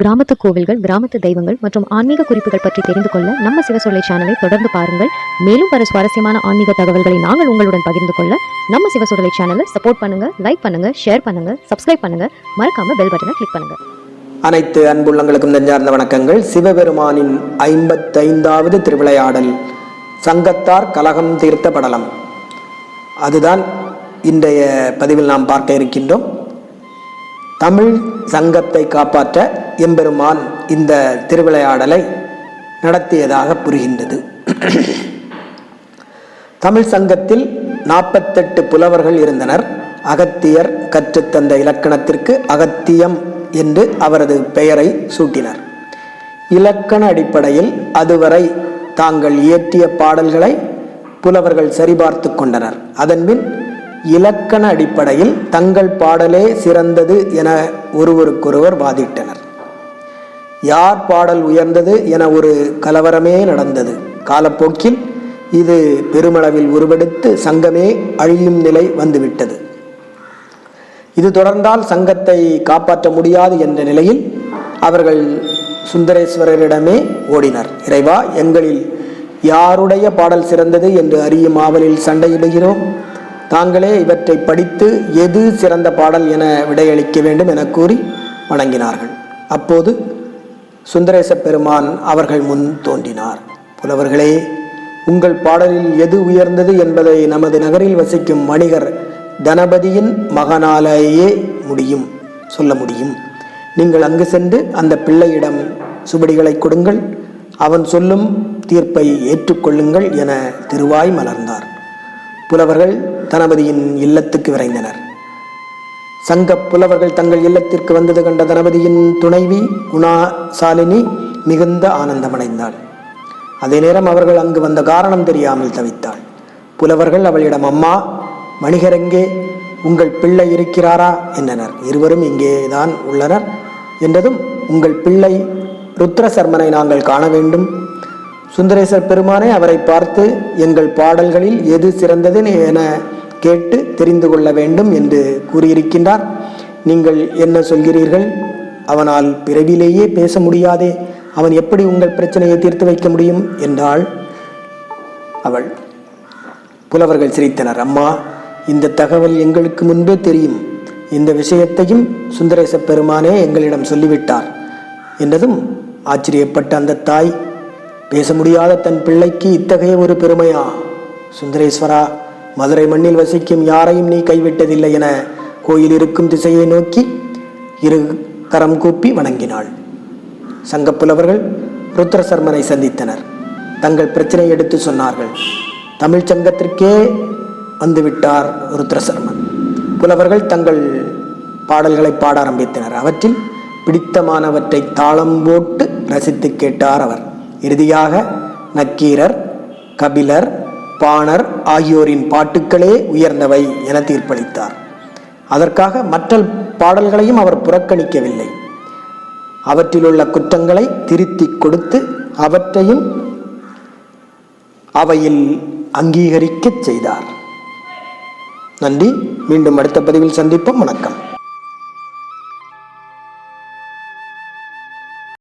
கிராமத்து கோவில்கள் கிராமத்து தெய்வங்கள் மற்றும் ஆன்மீக குறிப்புகள் பற்றி தெரிந்து கொள்ள நம்ம சிவசொல்லை சேனலை தொடர்ந்து பாருங்கள். மேலும் பல சுவாரஸ்யமான ஆன்மீக தகவல்களை நாங்கள் உங்களுடன் பகிர்ந்து கொள்ள நம்ம சிவசொல்லை சேனலை சப்போர்ட் பண்ணுங்க லைக் பண்ணுங்க ஷேர் பண்ணுங்க சப்ஸ்கிரைப் பண்ணுங்க. மறக்காம பெல் பட்டனை கிளிக் பண்ணுங்க. அனைத்து அன்புள்ளங்களுக்கும் நெஞ்சார்ந்த வணக்கங்கள். சிவபெருமானின் ஐம்பத்தைந்தாவது திருவிளையாடல் சங்கத்தார் கலகம் தீர்த்த படலம் அதுதான் இன்றைய பதிவில் நாம் பார்க்க இருக்கின்றோம். தமிழ் சங்கத்தை காப்பாற்ற எம்பெருமான் இந்த திருவிளையாடலை நடத்தியதாக புரிகின்றது. தமிழ் சங்கத்தில் நாற்பத்தெட்டு புலவர்கள் இருந்தனர். அகத்தியர் கற்றுத்தந்த இலக்கணத்திற்கு அகத்தியம் என்று அவரது பெயரை சூட்டினர். இலக்கண அடிப்படையில் அதுவரை தாங்கள் இயற்றிய பாடல்களை புலவர்கள் சரிபார்த்து கொண்டனர். அதன்பின் இலக்கண அடிப்படையில் தங்கள் பாடலே சிறந்தது என ஒருவருக்கொருவர் வாதிட்டனர். யார் பாடல் உயர்ந்தது என ஒரு கலவரமே நடந்தது. காலப்போக்கில் இது பெருமளவில் உருவெடுத்து சங்கமே அழியும் நிலை வந்துவிட்டது. இது தொடர்ந்தால் சங்கத்தை காப்பாற்ற முடியாது என்ற நிலையில் அவர்கள் சுந்தரேஸ்வரரிடமே ஓடினர். இறைவா எங்களில் யாருடைய பாடல் சிறந்தது என்று அறியும் ஆவலில் சண்டையிடுகிறோம் தாங்களே இவற்றை படித்து எது சிறந்த பாடல் என விடையளிக்க வேண்டும் என கூறி வணங்கினார்கள். அப்போது சுந்தரேச பெருமான் அவர்கள் முன் தோன்றினார். புலவர்களே உங்கள் பாடலில் எது உயர்ந்தது என்பதை நமது நகரில் வசிக்கும் வணிகர் தனபதியின் மகனாலேயே முடியும் சொல்ல முடியும். நீங்கள் அங்கு சென்று அந்த பிள்ளையிடம் சுபடிகளை கொடுங்கள் அவன் சொல்லும் தீர்ப்பை ஏற்றுக்கொள்ளுங்கள் என திருவாய் மலர்ந்தார். புலவர்கள் தனபதியின் இல்லத்துக்கு விரைந்தனர். சங்க புலவர்கள் தங்கள் இல்லத்திற்கு வந்தது கண்ட தனபதியின் துணைவி குணா சாலினி மிகுந்த ஆனந்தமடைந்தாள். அதே நேரம் அவர்கள் அங்கு வந்த காரணம் தெரியாமல் தவித்தாள். புலவர்கள் அவளிடம் அம்மா வணிகரெங்கே உங்கள் பிள்ளை இருக்கிறாரா? என்றனர். இருவரும் இங்கேதான் உள்ளனர். என்றதும் உங்கள் பிள்ளை ருத்ர சர்மனை நாங்கள் காண வேண்டும். சுந்தரேசர் பெருமானே அவரை பார்த்து எங்கள் பாடல்களில் எது சிறந்தது என கேட்டு தெரிந்து கொள்ள வேண்டும் என்று கூறியிருக்கின்றார். நீங்கள் என்ன சொல்கிறீர்கள்? அவனால் பிறவிலேயே பேச முடியாதே. அவன் எப்படி உங்கள் பிரச்சனையை தீர்த்து வைக்க முடியும்? என்றாள் அவள். புலவர்கள் சிரித்தனர். அம்மா இந்த தகவல் எங்களுக்கு முன்பே தெரியும். இந்த விஷயத்தையும் சுந்தரேச பெருமானே எங்களிடம் சொல்லிவிட்டார் என்றதும் ஆச்சரியப்பட்ட அந்த தாய் பேச முடியாத தன் பிள்ளைக்கு இத்தகைய ஒரு பெருமையா? சுந்தரேஸ்வரா மதுரை மண்ணில் வசிக்கும் யாரையும் நீ கைவிட்டதில்லை என கோயில் இருக்கும் திசையை நோக்கி இரு கரம் கூப்பி வணங்கினாள். சங்கப்புலவர்கள் ருத்ரசர்மனை சந்தித்தனர். தங்கள் பிரச்சனை எடுத்து சொன்னார்கள். தமிழ்ச் சங்கத்திற்கே வந்துவிட்டார் ருத்ரசர்மன் புலவர்கள் தங்கள் பாடல்களை பாட ஆரம்பித்தனர். அவற்றில் பிடித்தமானவற்றை தாளம் போட்டு ரசித்து கேட்டார் அவர். இறுதியாக நக்கீரர் கபிலர் பாணர் ஆகியோரின் பாட்டுக்களே உயர்ந்தவை என தீர்ப்பளித்தார். அதற்காக மற்ற பாடல்களையும் அவர் புறக்கணிக்கவில்லை. அவற்றிலுள்ள குற்றங்களை திருத்தி கொடுத்து அவற்றையும் அவையில் அங்கீகரிக்கச் செய்தார். நன்றி. மீண்டும் அடுத்த பதிவில் சந்திப்போம். வணக்கம்.